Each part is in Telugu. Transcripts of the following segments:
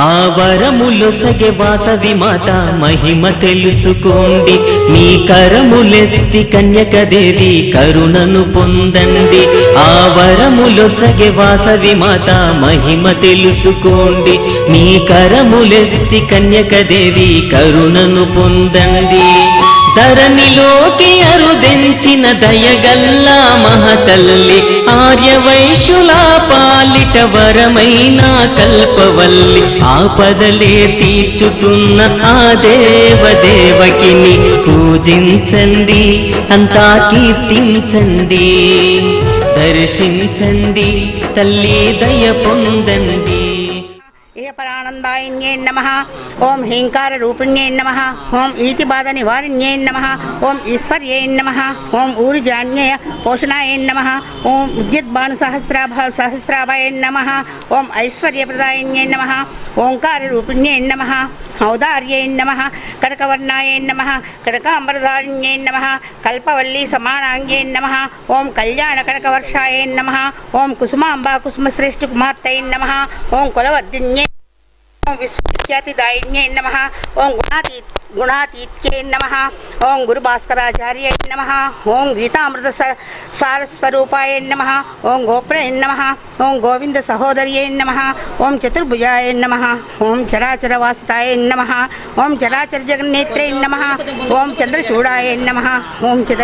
ఆ వరములొసగే వాసవి మాత మహిమ తెలుసుకోండి. మీ కరములెత్తి కన్యకదేవి కరుణను పొందండి. ఆ వరములొసగే వాసవి మాత మహిమ తెలుసుకోండి. మీ కరములెత్తి కన్యకదేవి కరుణను పొందండి. ధరణిలోకి అరుదించిన దయగల్లా మహతల్లి ఆర్యవైశ్యుల పాలిట వరమైన కల్పవల్లి ఆపదలే తీర్చుతున్న ఆ దేవదేవకిని పూజించండి అంతా కీర్తించండి దర్శించండి తల్లి దయ పొందండి. ఇహపరానందాయిన్యే నమ ఓం హ్రీంకార రూపిణ్యే నమ ఓం ఈతిబాధ నివారిణ్యే నమ ఓం ఈశ్వర్యే నమ ఓం ఊరుజాన్యయ పోషణాయ నమ ఓం ఉద్యద్భాను సహస్రాభ సహస్రాభాయ నమ ఓం ఐశ్వర్యప్రదాయిన్యే నమ ఓంకార రూపిణ్యే నమ ఔదార్యే నమ కనకవర్ణాయ నమ కనకాంబరధారిణ్యే నమ కల్పవల్లీ సమానాంగే నమ ఓం కళ్యాణ కనకవర్షాయ నమ ఓం కుసుమాంబా కుసుమశ్రేష్ఠ కుమార్తె నమ ఓం కులవర్ధిన్యే ఓం విశ్వఖ్యాతిదాయిన్యే నమ ఓం గుణాతీ గుణాతీత్యే నమ ఓం గురుభాస్కరాచార్య నమ ఓం గీతామృత స సారస్వరూపాయ నమ ఓం గోప్రే నమ ఓం గోవింద సహోదర్యే నమ ఓం చతుర్భుజాయ నమ ఓం చరాచరవాసితాయ నమ ఓం చరాచర జగన్నేత్రే నమ ఓం చంద్రచూడాయ నమ ఓం చిద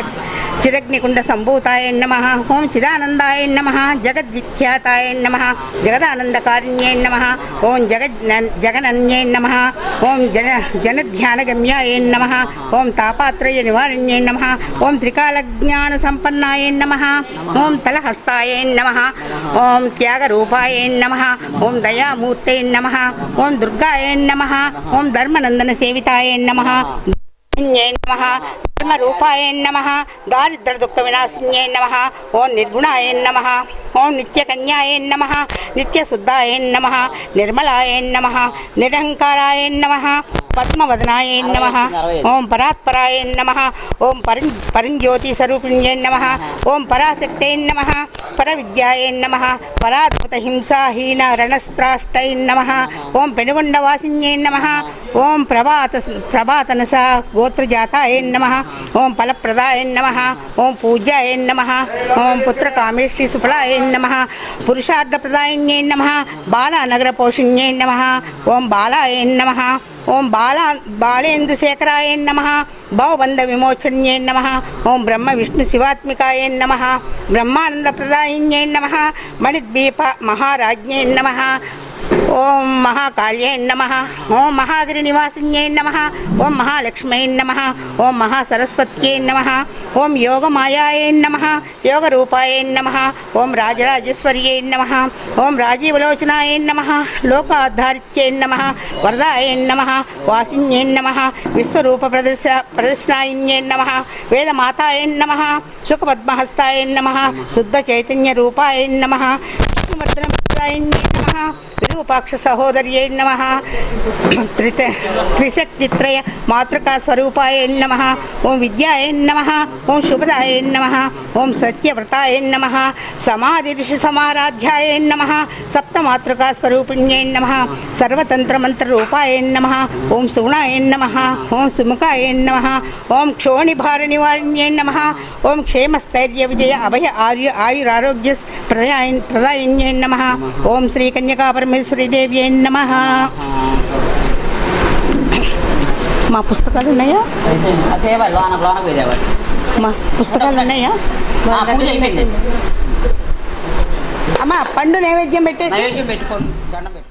చిదగ్నికుండ సంభూతాయ నమ ఓం చిదానందాయ నమ జగద్విఖ్యాతాయ నమ జగదానందకారిణ్యే నమ ఓం జగద్ జగనన్యే నమ. ఓం జన జనధ్యానగమ్యాయ నమ. ఓం తాపాత్రయ నివారణ్యై నమ. ఓం త్రికాలజ్ఞాన సంపన్నాయ నమ. ఓం తలహస్తాయ నమ. ఓం త్యాగరూపాయ నమ. ఓం దయామూర్తయ నమ. ఓం దుర్గాయ నమ. ఓం ధర్మనందన సేవితాయ నమ. నమ. ధర్మరూపాయ నమ దారిద్ర దుఃఖ వినాశిన్యై నమ ఓం నిర్గుణాయ నమ ఓం నిత్యకన్యాయ నమ నిత్యశుద్ధాయ నమ నిర్మలాయ నమ నిరహంకారాయ నమ పద్మవదనాయ నమ ఓం పరాత్పరాయ నమ ఓం పరిం పరంజ్యోతి స్వరూపిణ్యై నమ ఓం పరాశక్తై నమ పరవిద్యాయ నమ పరాద్భుత హింసాహీన రణస్త్రాష్టై నమ ఓం పెనుగొండవాసిన్యై నమ ఓం ప్రభాత ప్రభాతనస గోత్రజాతాయ నమ ఓం ఫలప్రదాయ నమ ఓం పూజ్యాయ నమ ఓం పుత్రకామేష్టి సుఫలాయ నమ పురుషార్థప్రదాయిన్యై నమ బాలానగర పోషిణ్యై నమ ఓం బాలాయ నమ ఓం బాలా బాలేందుశేఖరాయ నమ భవబంధ విమోచన్యై నమ ఓం బ్రహ్మ విష్ణు శివాత్మికాయ నమ బ్రహ్మానందప్రదాయిన్యై నమ మణిద్వీప మహారాజ్ఞై నమ ఓం మహాకాళ్యై నమ ఓం మహాగిరి నివాసిన్యై నమ ఓం మహాలక్ష్మై నమ ఓం మహాసరస్వత్యై నమ ఓం యోగమాయాయ నమ యోగరూపాయ నమ ఓం రాజరాజేశ్వర్యై నమ ఓం రాజీవలోచనాయై నమ లోకాధారిత్యై నమ వరదాయై నమ వాసిన్యై నమ విశ్వరూప ప్రదర్శ ప్రదర్శనాయిన్యై నమ వేదమాతాయై నమ సుఖపద్మహస్తాయై నమ శుద్ధ చైతన్య రూపాయై నమ విష్ణువర్ధనప్రదాయ నమ విరూపాక్ష సహోదర్యై నమ త్రిత త్రిశక్తిత్రయ మాతృకా స్వరూపాయ నమ ఓం విద్యాయ నమ ఓం శుభదాయ నమ ఓం సత్యవ్రతాయ నమ సమాధి ఋషి సమారాధ్యాయ నమ సప్తమాతృకా స్వరూపిణ్యై నమ సర్వతంత్రమంత్రరూపాయ నమ ఓం సుగుణాయ నమ ఓం సుముఖాయ నమ ఓం క్షోణిభార నివారిణ్యై నమ ఓం క్షేమస్థైర్య విజయ అభయ ప్రదాయిన్యై నమ. మా పుస్తకాలు ఉన్నాయా? లోనకు మా పుస్తకాలు ఉన్నాయా? పూజ అయిపోయింది. అమ్మా పండు నైవేద్యం పెట్టేసి. నైవేద్యం పెట్టుకోండి. దండం పెట్టు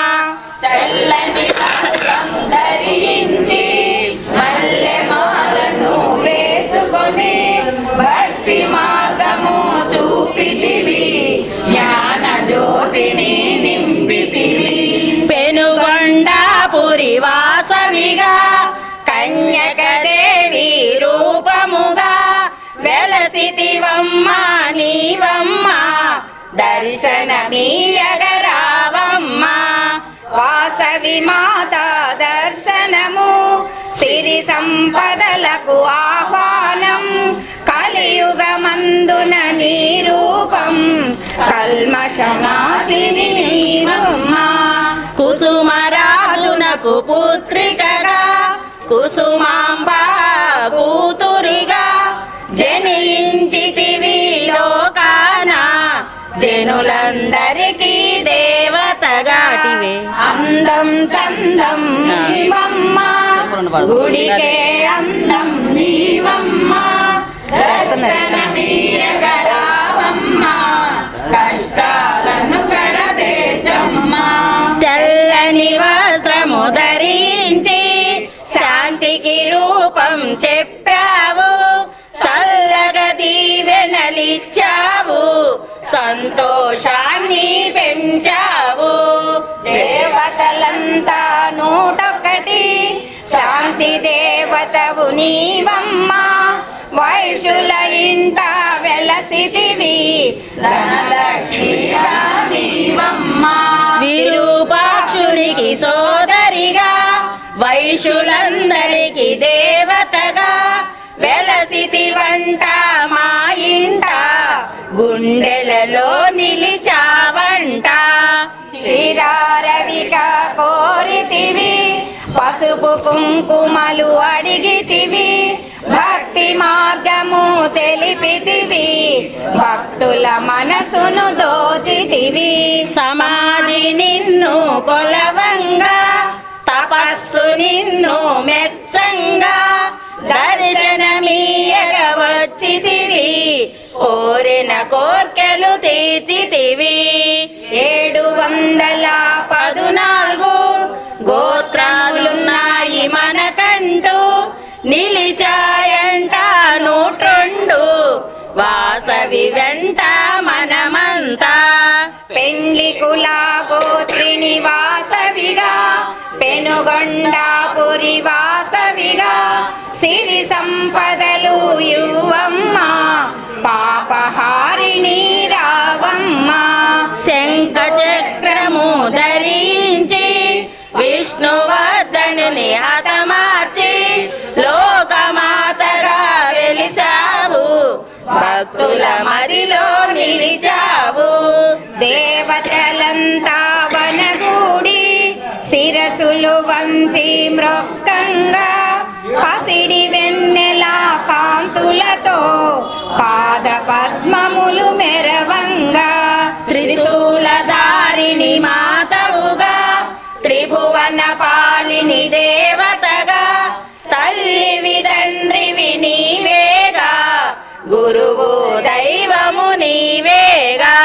నింపితివి జ్ఞాన జ్యోతిని నింపితివి పెనుగొండ పురివాసవిగా కన్యక దేవి రూపముగా వెలసితివమ్మ నీవమ్మ దర్శనమీయగరావమ్మ. వాసవి మాత దర్శనము సిరి సంపదలకు ఆహ్వానం కలియుగమందున నీ రూపం కల్మషనాశిని నీవమ్మ కుసుమరాజునకు పుత్రికగా కుసుమాంబ కూతురిగా జనించితివి లోకాన జనులందరికీ దేవతగాటివే. అందం చందం నీవమ్మ గుడికే అందం నీవమ్మ. కష్టాలను తెల్లని వస్త్రము ధరించి శాంతికి రూపం చెప్పావు. చల్లగా దీవెనలిచ్చావు. సంతోషాన్ని పెంచావు. దేవతలంతా నూటొకటి. శాంతి దేవతవు నీవమ్మా. వైశుల ఇంట వెలసితివి. ధనలక్ష్మి విరూపాక్షునికి సోదరిగా వైశులందరికి దేవతగా వెలసితి వంట మా ఇంట గుండెలలో నిలిచావంట. శ్రీరారవిక కోరితివి పసుపు కుంకుమలు అడిగితివి. మార్గము తెలిపితివి. భక్తుల మనసును దోచితివి. సమాధి నిన్ను కొలవంగా తపస్సు నిన్ను మెచ్చంగా దర్శనమీయగ వచ్చితివి కోరిన కోర్కెలు తీర్చితివి. ఏడు వందల పెనుగొండాపురి వాసవిగా సిరి సంపదలు యువమ్మ పాపహారిణి రావమ్మ. శంఖ చక్రము ధరించి విష్ణువర్ధనుని హతమార్చి లోకమాతగా వెలిసావు భక్తుల మదిలో నిలిచావు. దేవతలంతా శిరసులు వంచి మృక్కంగా పసిడి వెన్నెల కాంతులతో పాద పద్మములు మెరవంగా త్రిశూలధారిణి మాతవుగా త్రిభువన పాలిని దేవతగా తల్లివి తండ్రివి నీవేగా గురువు దైవము నీవేగా.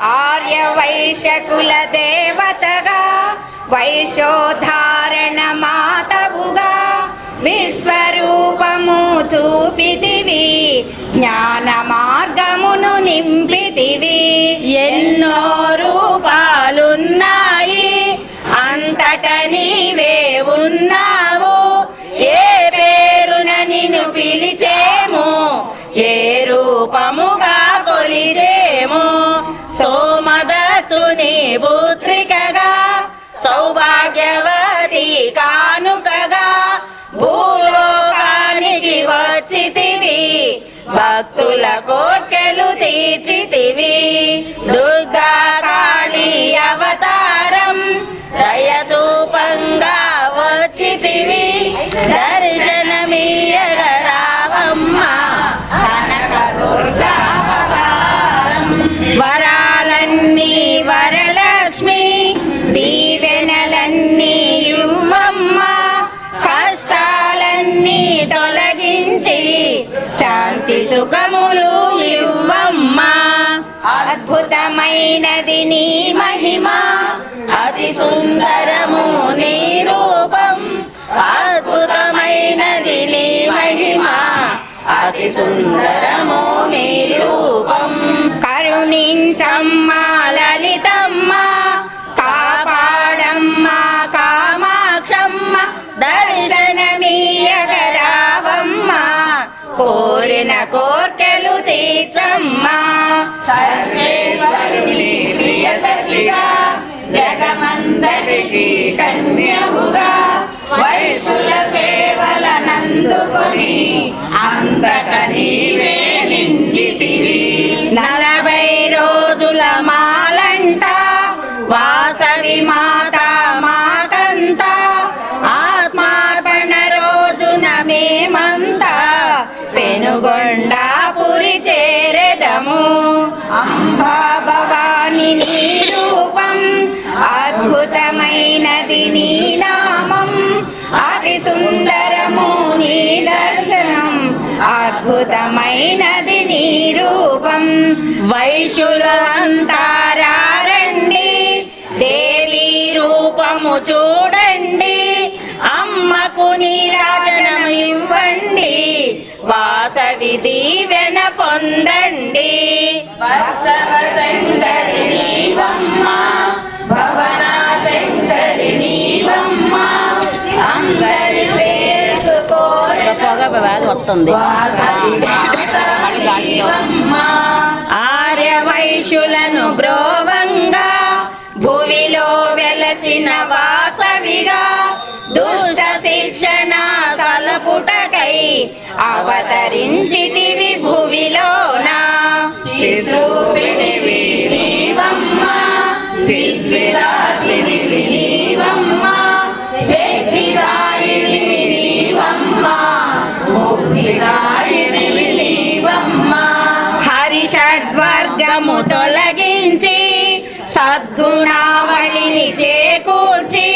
ఆర్య వైశ్యకుల దేవతగా వైశోధారణ మాతవుగా విశ్వరూపము చూపితివి జ్ఞాన మార్గమును నింపితివి. ఎన్నో రూపాలున్నాయి అంతట నీవే ఉన్నావు. ఏ పేరున నిన్ను పిలిచేము ఏ రూపముగా కొలిచేము. సోమదత్తుని పుత్రికగా సౌభాగ్యవతి కానుకగా. భూలోకానికి వచ్చితివి భక్తుల కోర్కెలు తీర్చితివి. దుర్గా అద్భుతమైనది నీ మహిమ. అతి సుందరము నీ రూపం. అద్భుతమైనది నీ మహిమ. అతి సుందరము నీ రూపం. కరుణించమ్మా లలితమ్మ. కాపాడమ్మ కామాక్షమ్మ. దర్శనమీయగరావమ్మ. కోరిన కోర్కెలు తీర్చమ్మా. సర్వేశ్వరుని ప్రియ సఖిగా జగమంతటికి కన్యముగా వయసుల సేవల నందుకొని అంతట నీవే నిండితివి. నలభై రోజుల మాలంట వాసవి మాత మాకంత ఆత్మార్పణ రోజున మేమంతా పెనుగొండాపురి చేరెదము. అంబా అది నీ నామం అతి సుందరము నీ దర్శనం అద్భుతమైనది నీ రూపం. వైశులంతారండి దేవి రూపము చూడండి అమ్మకు నీరాజనం ఇవ్వండి వాసవి దీవెన పొందండి. భక్తవ భవన వ్యాధి వస్తుంది ఆర్య బ్రోవంగా భూమిలో వెలసిన వాసవిగా దుష్ట శిక్షణ సలపుటకై అవతరించితివి భూమిలోనా. చిద్రూపిణివి హరిషడ్వర్గము తొలగించి సద్గుణావళిని చేకూర్చి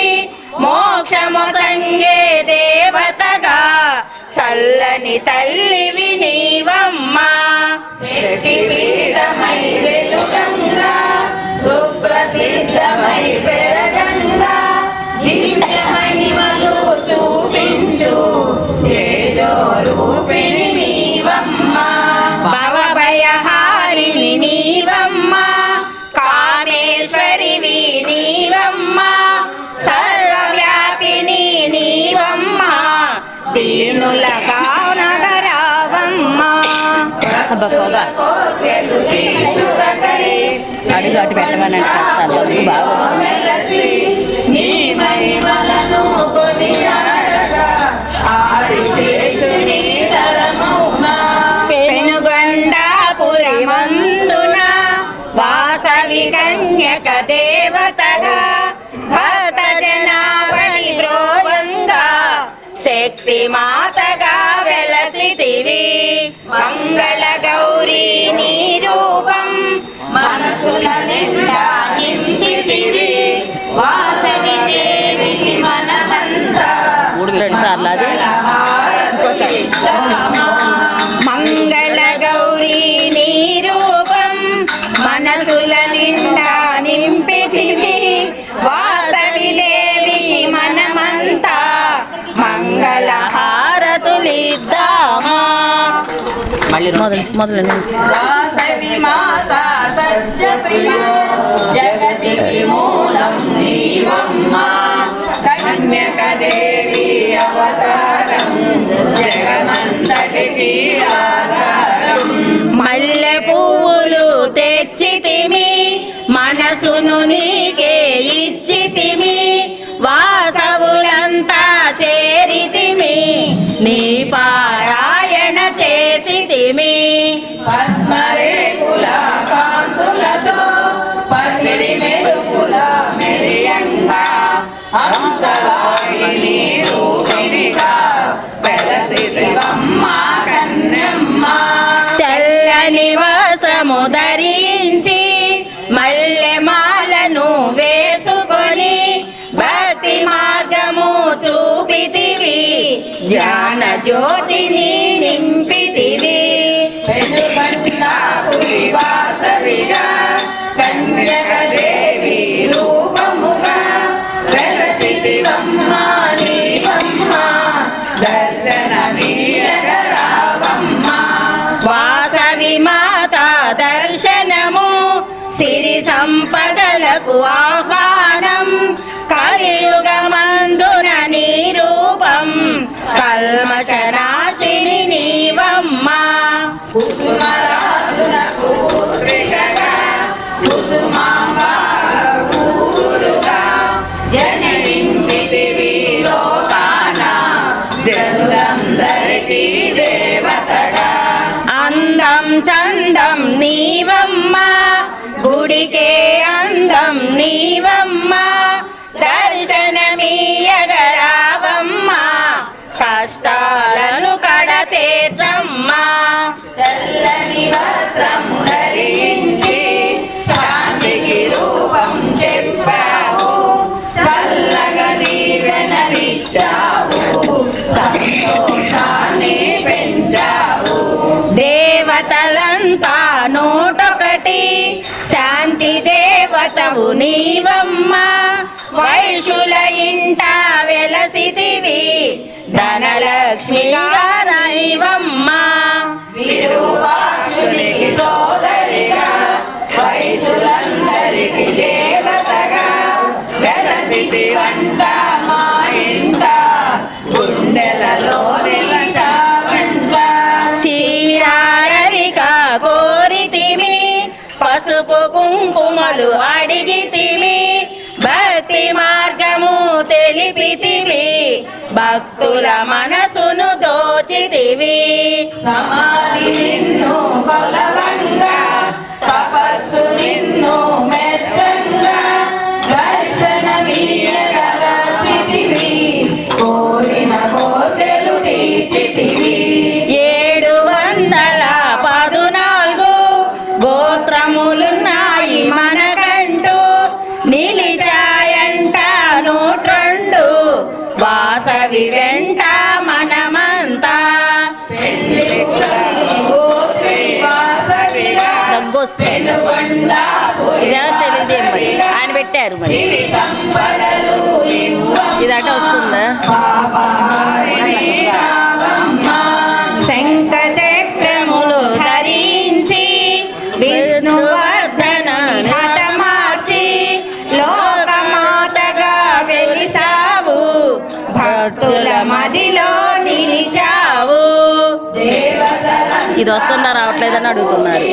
మోక్షము సంగే దేవతగా చల్లని తల్లి నీవమ్మా శక్తి పీఠమై వెలుగంగా సుప్రసిద్ధమై పెరగంగా దివ్య మహిమలు నీవమ్మ సర్వవ్యాపిని నీవమ్మ దీనుల కానగరావమ్మా అడుగు అటు పెట్టమని చేస్తారు బాగా నీ మహిమలను కన్యక దేవతగా భక్త జనావళి బ్రోవంగా శక్తి మాతగా వెలసితివి మంగళ గౌరీ నీ రూపం మనసుల మొదలు మొదలు. వాసవి మాత సత్య ప్రియ జగతికి మూలం నీవమ్మ. కన్యక దేవి అవతారం జగమంతటికి ఆధారం. మల్లె పువ్వులు తెచ్చితిమి మనసును నీకే ఇచ్చితిమి వాసవులంతా చేరితిమి నీ జ్యోతిని నింపితివి. వెలుగండా పురి వాసవిగా రూపముగా నీ బ్రహ్మా దర్శనమీయగరావమ్మ వాసవి మాత దర్శనము సిరి సంపదలకు ఆ చందం నీవమ్మ గుడికే అందం నీవమ్మ దర్శనమీయగరావమ్మ కష్టాలను కడతేర్చమ్మా చల్లని వస్త్రం ధరించి నూటొకటి. శాంతి దేవతవు నీవమ్మ. వైశుల ఇంట వెలసితివి. ధనలక్ష్మిగా నైవమ్మ. విరూపాక్షునికి సోదరిగా వైశులందరికి దేవతగా వెలసితి కుంకుమలు అడిగితిమి భక్తి మార్గము తెలిపితివి భక్తుల మనసును దోచితివి సమాధి నిన్ను బలవంగా తపస్సు నిన్ను అడుగుతున్నారు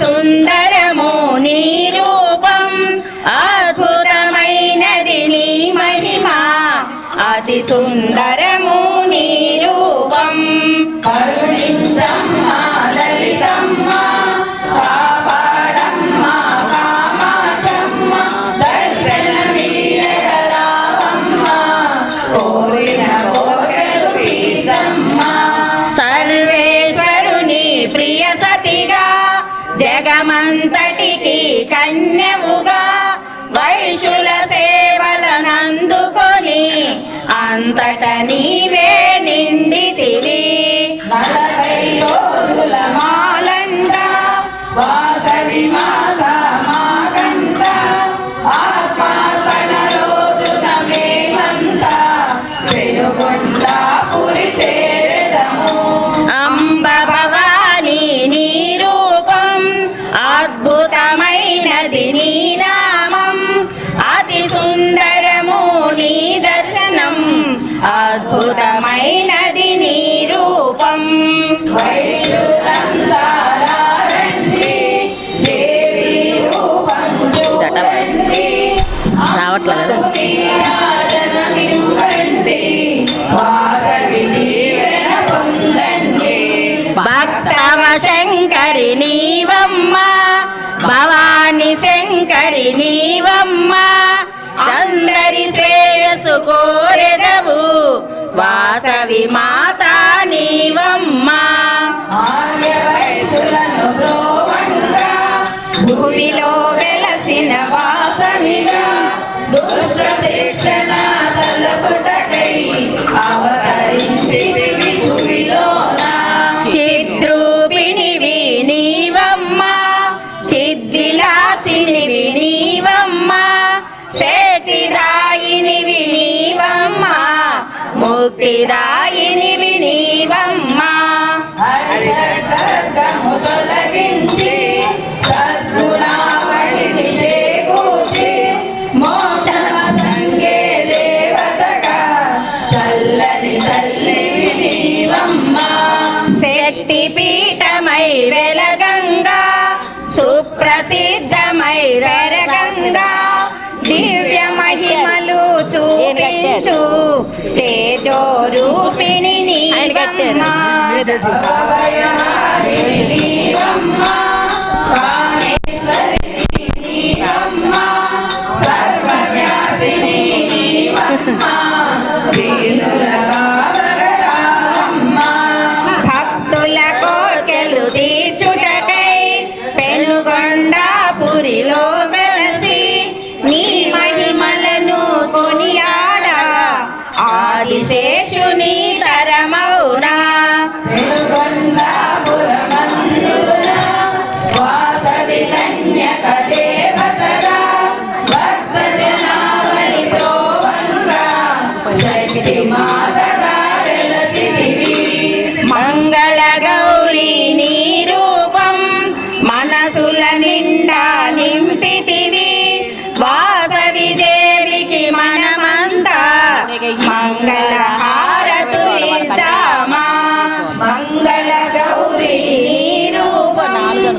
సుందరము నీ రూపం. అద్భుతమైనది నీ మహిమ. అతి సుందరము నీ రూపం. కరుణించమ్మ అద్భుతమైనది నీ రూపం. రావట్లేదు నీరాజనమివ్వండి భక్తవ శంకరి నీవమ్మ భవాని శంకరి నీవమ్మ అందరి శ్రేయస్సు కోరెదవు. వాసవి మాత నీవమ్మ. భూమిలో వెలసిన వాసవిగా. దుష్ట శిక్షణ తలపుటకై అవతరించితివి. నీవమ్మ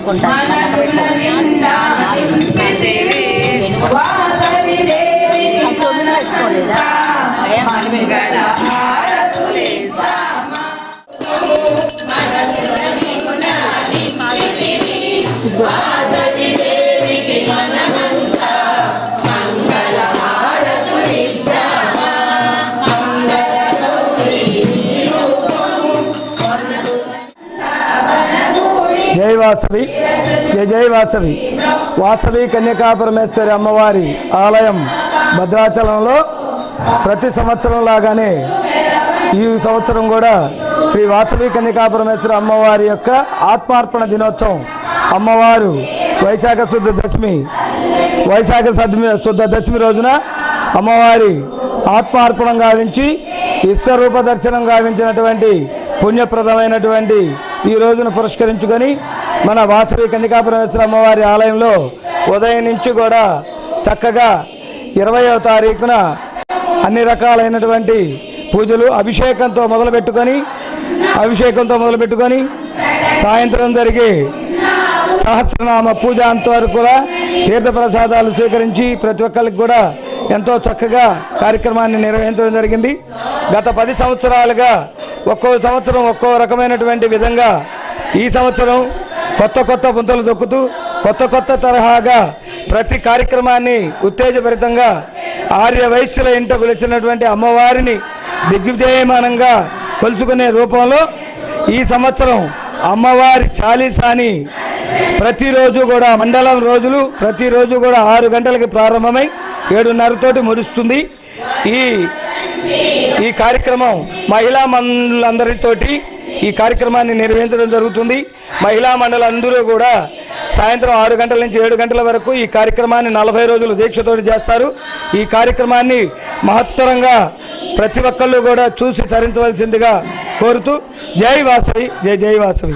మనకుల వాసవి. జయ జయ వాసవి. వాసవి కన్యకా పరమేశ్వరి అమ్మవారి ఆలయం భద్రాచలంలో ప్రతి సంవత్సరం లాగానే ఈ సంవత్సరం కూడా శ్రీ వాసవి కన్యకా పరమేశ్వరి అమ్మవారి యొక్క ఆత్మార్పణ దినోత్సవం. అమ్మవారు వైశాఖ శుద్ధ దశమి వైశాఖ సద్మి శుద్ధ దశమి రోజున అమ్మవారి ఆత్మార్పణం గావించి విశ్వరూప దర్శనం గావించినటువంటి పుణ్యప్రదమైనటువంటి ఈ రోజును పురస్కరించుకొని మన వాసవి కన్నికాపురమేశ్వర అమ్మవారి ఆలయంలో ఉదయం నుంచి కూడా చక్కగా ఇరవయో తారీఖున అన్ని రకాలైనటువంటి పూజలు అభిషేకంతో మొదలుపెట్టుకొని అభిషేకంతో మొదలుపెట్టుకొని సాయంత్రం జరిగే సహస్రనామ పూజ అంతవరకు కూడా తీర్థప్రసాదాలు స్వీకరించి ప్రతి ఒక్కరికి కూడా ఎంతో చక్కగా కార్యక్రమాన్ని నిర్వహించడం జరిగింది. గత పది సంవత్సరాలుగా ఒక్కో సంవత్సరం ఒక్కో రకమైనటువంటి విధంగా ఈ సంవత్సరం కొత్త కొత్త పుంతలు దొక్కుతూ కొత్త కొత్త తరహాగా ప్రతి కార్యక్రమాన్ని ఉత్తేజభరితంగా ఆర్య వైశ్యుల ఇంట కొలిచినటువంటి అమ్మవారిని దిగ్విజయమానంగా కొలుచుకునే రూపంలో ఈ సంవత్సరం అమ్మవారి చాలీసాని ప్రతిరోజు కూడా మండలం రోజులు ప్రతిరోజు కూడా ఆరు గంటలకి ప్రారంభమై ఏడున్నరతోటి మురుస్తుంది ఈ ఈ కార్యక్రమం మహిళా మండలందరితోటి ఈ కార్యక్రమాన్ని నిర్వహించడం జరుగుతుంది. మహిళా మండలందరూ కూడా సాయంత్రం ఆరు గంటల నుంచి ఏడు గంటల వరకు ఈ కార్యక్రమాన్ని నలభై రోజులు దీక్షతో చేస్తారు. ఈ కార్యక్రమాన్ని మహత్తరంగా ప్రతి ఒక్కళ్ళు కూడా చూసి తరించవలసిందిగా కోరుతూ జై వాసవి జై జై వాసవి.